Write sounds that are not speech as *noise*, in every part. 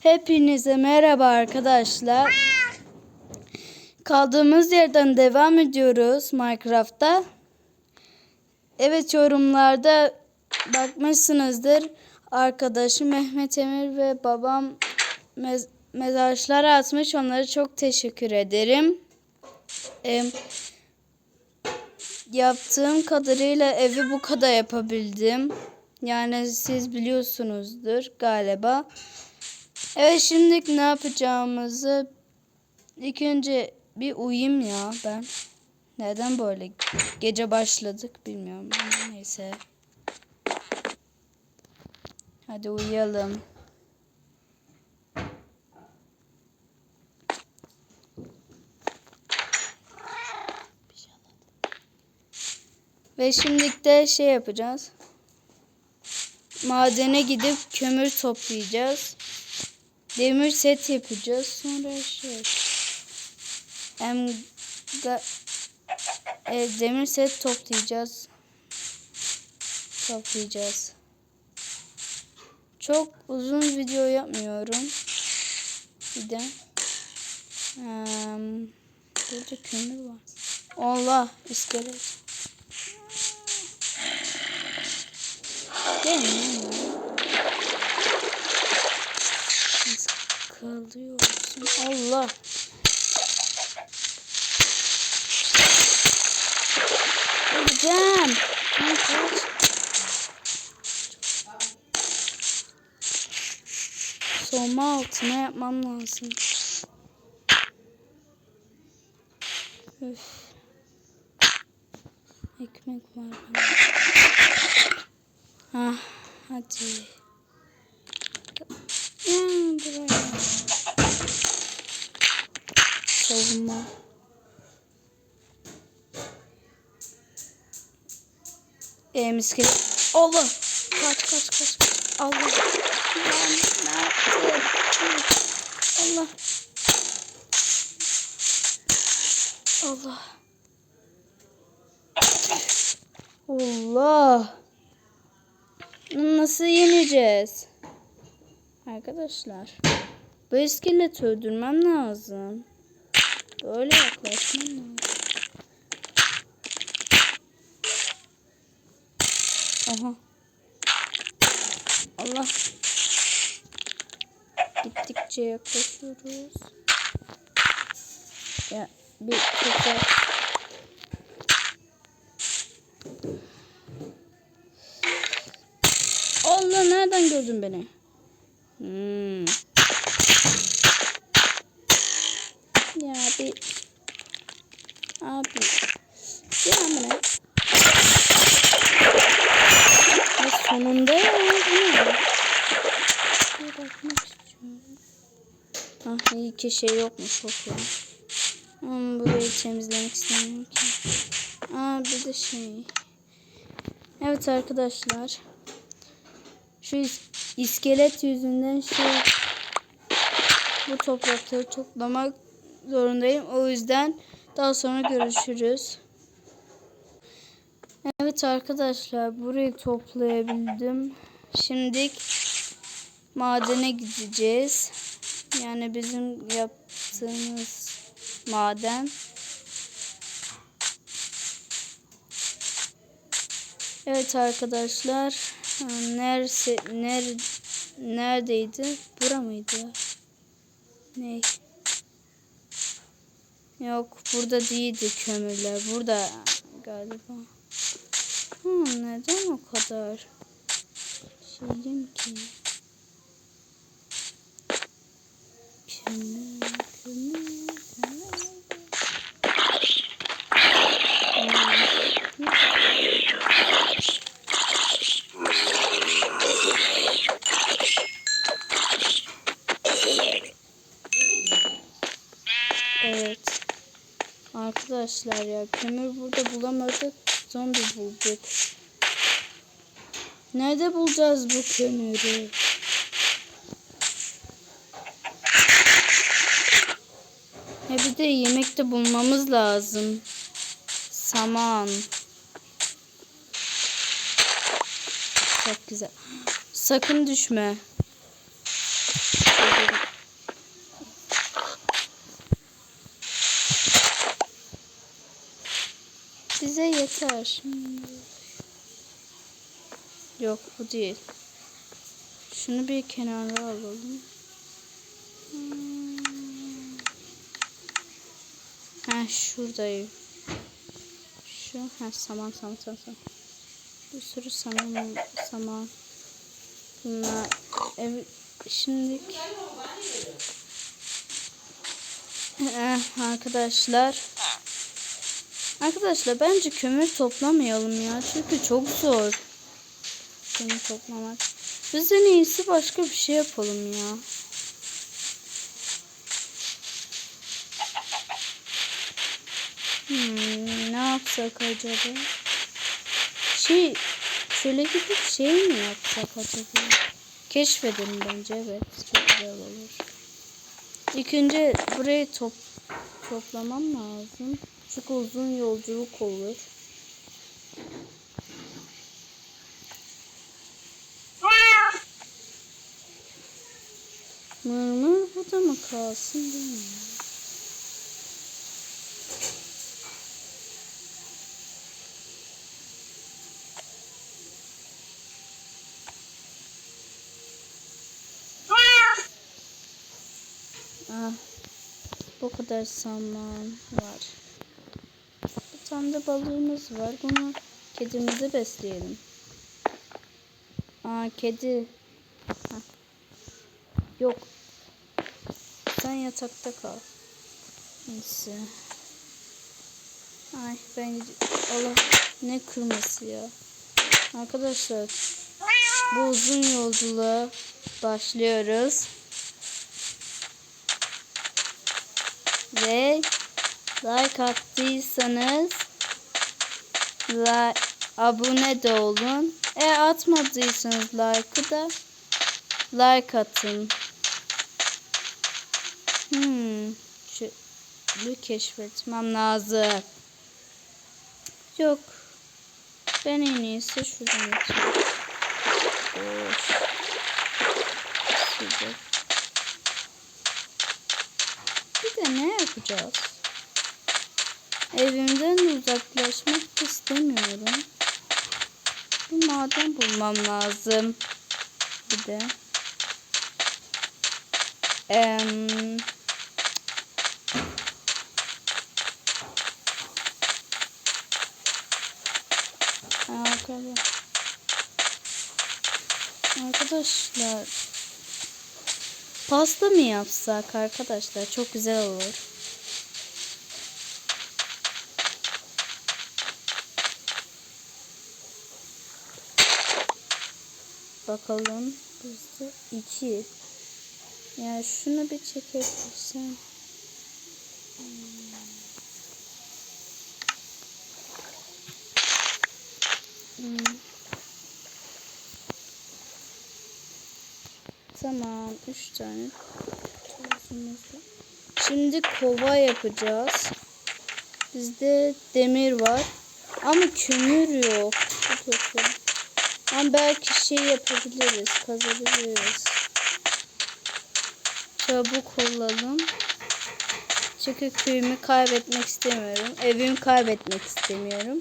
Hepinize merhaba arkadaşlar. Kaldığımız yerden devam ediyoruz Minecraft'ta. Evet yorumlarda bakmışsınızdır. Arkadaşım Mehmet Emir ve babam mez mezarlar atmış. Onlara çok teşekkür ederim. Em, yaptığım kadarıyla evi bu kadar yapabildim. Yani siz biliyorsunuzdur galiba. Evet şimdi ne yapacağımızı ilk önce bir uyuyayım ya ben. Neden böyle gece başladık bilmiyorum. Neyse. Hadi uyuyalım. Ve şimdi de şey yapacağız. Madene gidip kömür toplayacağız. Demir set yapacağız. Sonra şey. Ga- e, demir set toplayacağız. Toplayacağız. Çok uzun video yapmıyorum. Bir de. Em, burada kömür var. Allah iskelet. Gelin lan ya. Kalıyorsun. Allah. Öleceğim. Kaç. Soğuma altına yapmam lazım. Öf. Ekmek var bana. Ah, hadi. Buraya. Savunma. Ee, misket. Allah. Kaç kaç kaç. Allah. Allah. Allah. Allah. Nasıl yeneceğiz? Arkadaşlar. Bu iskeleti öldürmem lazım. Böyle yaklaşmam lazım. Aha. Allah. Gittikçe yaklaşıyoruz. Ya bir tekrar. Allah nereden gördün beni? Hmm. Ya bir abi ya amına ya sonunda ya? Bir bakmak istiyorum. Ah iyi ki şey yokmuş yok ya. Ama burayı temizlemek istemiyorum ki. Aa bir de şey. Evet arkadaşlar. Şu iskelet yüzünden şu bu toprakları toplamak zorundayım. O yüzden daha sonra görüşürüz. Evet arkadaşlar burayı toplayabildim. Şimdi madene gideceğiz. Yani bizim yaptığımız maden. Evet arkadaşlar. Neresi ner neredeydi? Bura mıydı? Ne? Yok burada değildi kömürler. Burada galiba. Hmm, neden o kadar şeyim ki? Kömür, kömür. Evet. Arkadaşlar ya kömür burada bulamadık. Zombi bulduk. Nerede bulacağız bu kömürü? Ya bir de yemek de bulmamız lazım. Saman. Çok güzel. Sakın düşme. Şöyle şimdi. Yok bu değil. Şunu bir kenara alalım. Hmm. Ha şuradayım. Şu ha saman saman saman saman. Bir sürü saman saman. Bunlar ev şimdi eh, arkadaşlar Arkadaşlar bence kömür toplamayalım ya. Çünkü çok zor. Kömür toplamak. Biz en iyisi başka bir şey yapalım ya. Hmm, ne yapsak acaba? Şey, şöyle gidip şey mi yapsak acaba? Keşfedelim bence evet. Çok güzel olur. İlk burayı top toplamam lazım. Çünkü uzun yolculuk olur. Mırmır bu da mı kalsın değil mi? Ah, bu kadar saman var. Tane de balığımız var. Bunu kedimizi besleyelim. Aa kedi. Heh. Yok. Sen yatakta kal. Neyse. Ay ben Allah ne kırması ya. Arkadaşlar bu uzun yolculuğa başlıyoruz. Ve like attıysanız like, abone de olun. E atmadıysanız like'ı da like atın. Hmm. Şu keşfetmem lazım. Yok. Ben en iyisi şuradan atayım. Bir de ne yapacağız? Evimden uzaklaşmak istemiyorum. Bir maden bulmam lazım. Bir de. Arkadaşlar. Arkadaşlar. Pasta mı yapsak arkadaşlar? Çok güzel olur. Bakalım. Bizde iki. Yani şunu bir çekebilsem. Hmm. Tamam. Üç tane tozumuz var. Şimdi kova yapacağız. Bizde demir var. Ama kömür yok. Ama belki şey yapabiliriz. Kazabiliriz. Çabuk olalım. Çünkü köyümü kaybetmek istemiyorum. Evimi kaybetmek istemiyorum.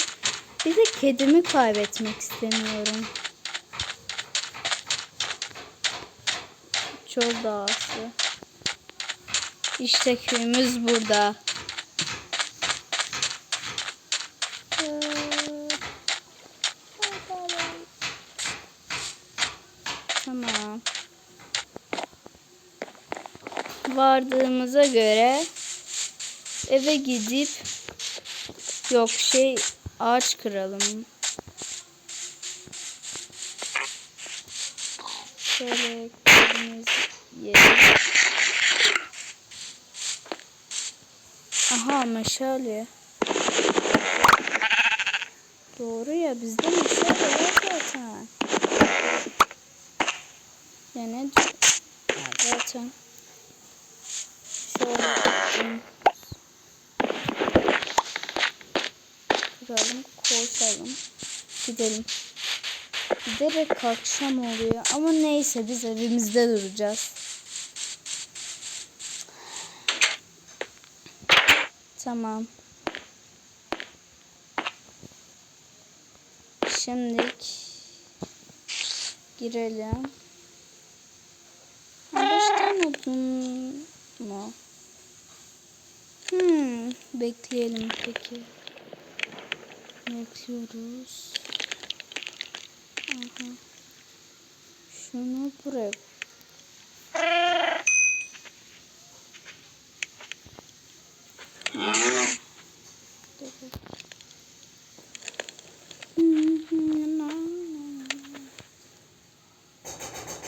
Bir de kedimi kaybetmek istemiyorum. Çöl dağısı. İşte köyümüz burada. Tamam. Vardığımıza göre eve gidip yok şey ağaç kıralım. Şöyle kedimiz yiyelim. Aha meşale. Doğru ya bizde meşale var zaten. Ya ne diyor? Ya zaten. Kıralım, koyalım. Gidelim. Giderek akşam oluyor ama neyse biz evimizde duracağız. Tamam. Şimdilik girelim. Beş tane odun mu? Hmm, bekleyelim peki. Bekliyoruz. Aha. Şunu buraya.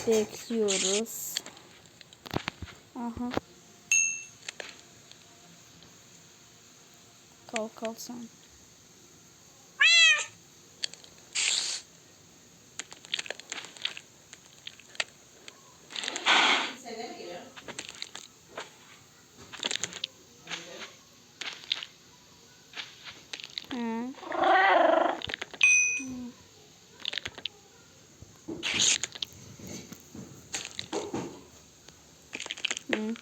Bekliyoruz. Aha. Kalk kalk sen. Hı. Hı.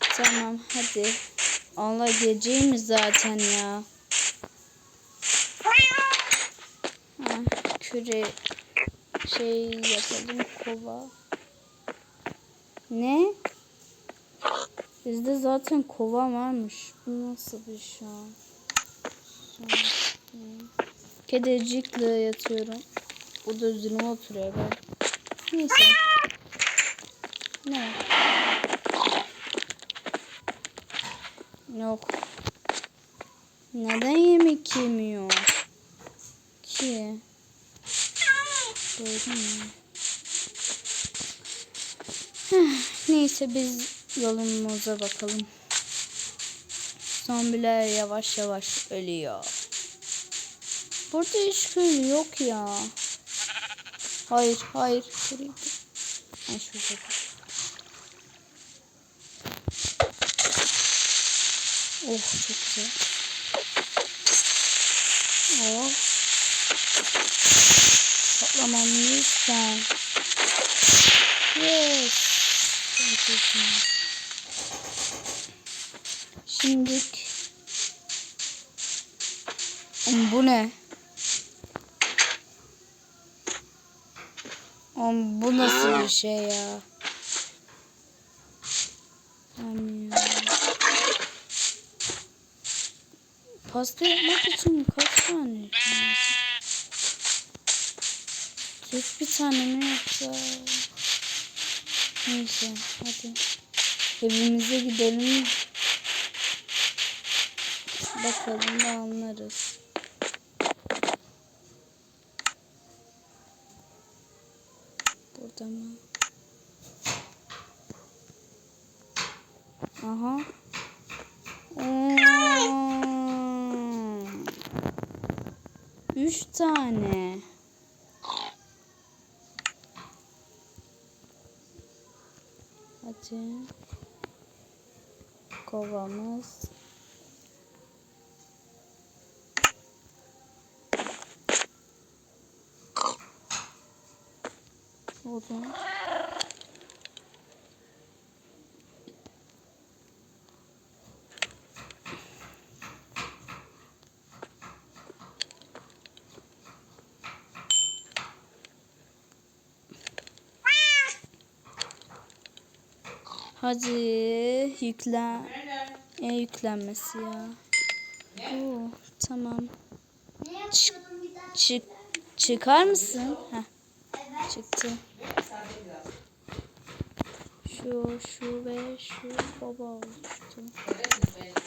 Tamam hadi. Allah geleceğimiz zaten ya. Ha, küre şey yapalım kova. Ne? Bizde zaten kova varmış. Bu nasıl bir şey? Kedicikle yatıyorum. Bu da üzerime oturuyor böyle. Neyse. Ne? Yok. Neden yemek yemiyor? Ki. Doğru mu? Neyse biz yolumuza bakalım. Zombiler yavaş yavaş ölüyor. Burada hiç köy yok ya. Hayır, hayır. Şuraya dur. Oh çok güzel. Oh. Patlamam lütfen. Yes. Şimdilik. Oğlum bu ne? Oğlum bu nasıl bir şey ya? Pasta yapmak için kaç tane? Tek bir tane mi yoksa? Neyse hadi. Evimize gidelim. Bakalım da anlarız. Burada mı? Aha. Üç tane. Hadi. Kovamız. Odun. Hadi yüklen. E yüklenmesi ya. Oo, tamam. Daha? Çık çıkar mısın? Heh, çıktı. Şu, şu ve şu baba oluştu.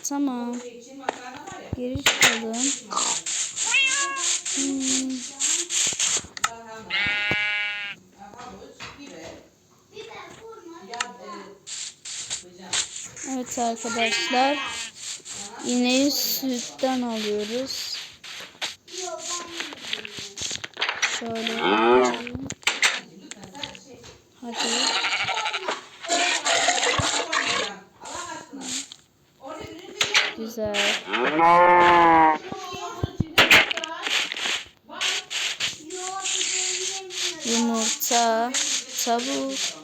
Tamam. Geri çıkalım. Hmm, Evet arkadaşlar. İneği sütten alıyoruz. Şöyle. Hadi. Güzel. Yumurta, tavuk.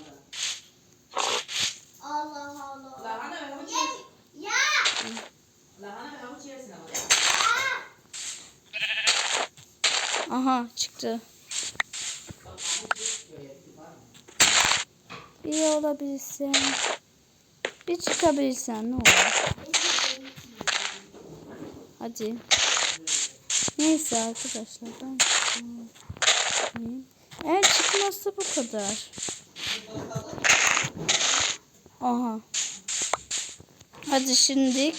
Allah Allah. Ya. Ya. Aha çıktı. Bir olabilsen. Bir çıkabilsen ne olur. Hadi. Neyse arkadaşlar ben. Eğer çıkmazsa bu kadar. Aha. Hadi şimdi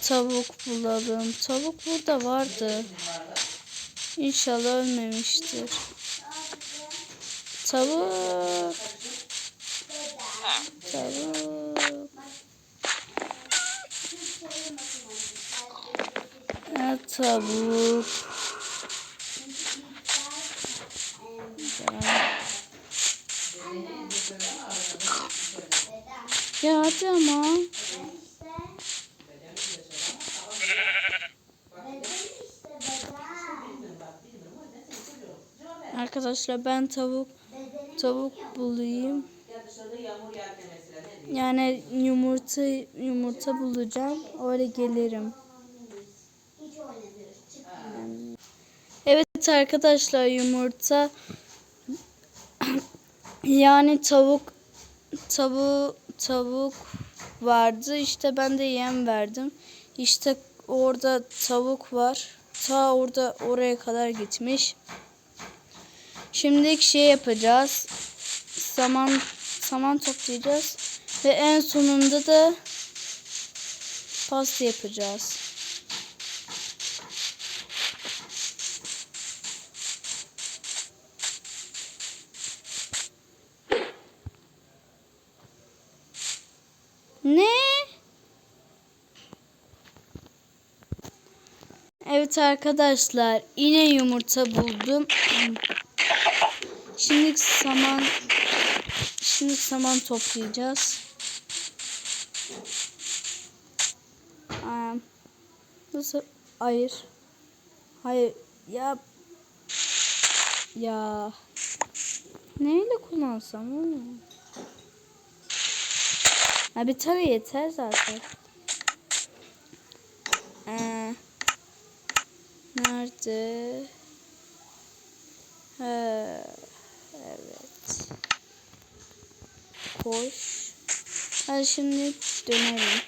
tavuk bulalım. Tavuk burada vardı. İnşallah ölmemiştir. Tavuk. Tavuk. Ha, tavuk. Ya hadi ama. Arkadaşlar ben tavuk tavuk bulayım. Yani yumurta yumurta bulacağım. Öyle gelirim. Evet arkadaşlar yumurta yani tavuk tavuk tavuk vardı. İşte ben de yem verdim. İşte orada tavuk var. Ta orada oraya kadar gitmiş. Şimdi şey yapacağız. Saman saman toplayacağız ve en sonunda da pasta yapacağız. Ne? Evet arkadaşlar yine yumurta buldum. Şimdi saman şimdi saman toplayacağız. Nasıl? Hayır. Hayır. Ya. Ya. Neyle kullansam onu? Ha bir tane yeter zaten. Ee, nerede? He, evet. Koş. Hadi şimdi dönelim.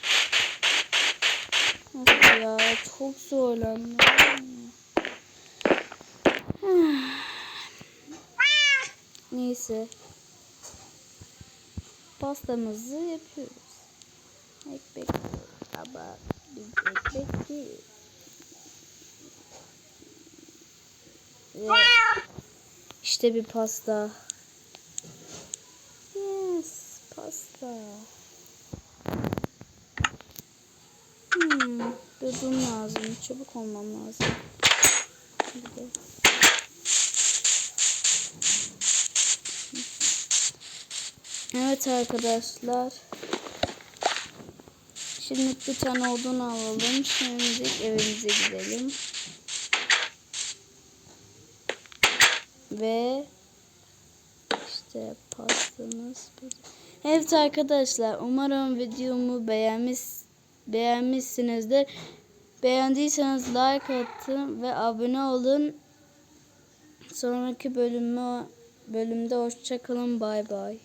Of ya çok zorlandım. *sighs* Neyse. Pastamızı yapıyoruz. Ekmek ama ekmek değil. Ve işte bir pasta. Yes, pasta. Hmm, durdum lazım. Çabuk olmam lazım. Bir de. Evet arkadaşlar. Şimdi bir tane odun alalım. Şimdi evimize gidelim. Ve işte pastamız burada. Evet arkadaşlar umarım videomu beğenmiş, beğenmişsinizdir. Beğendiyseniz like atın ve abone olun. Sonraki bölümü bölümde hoşçakalın. Bay bay.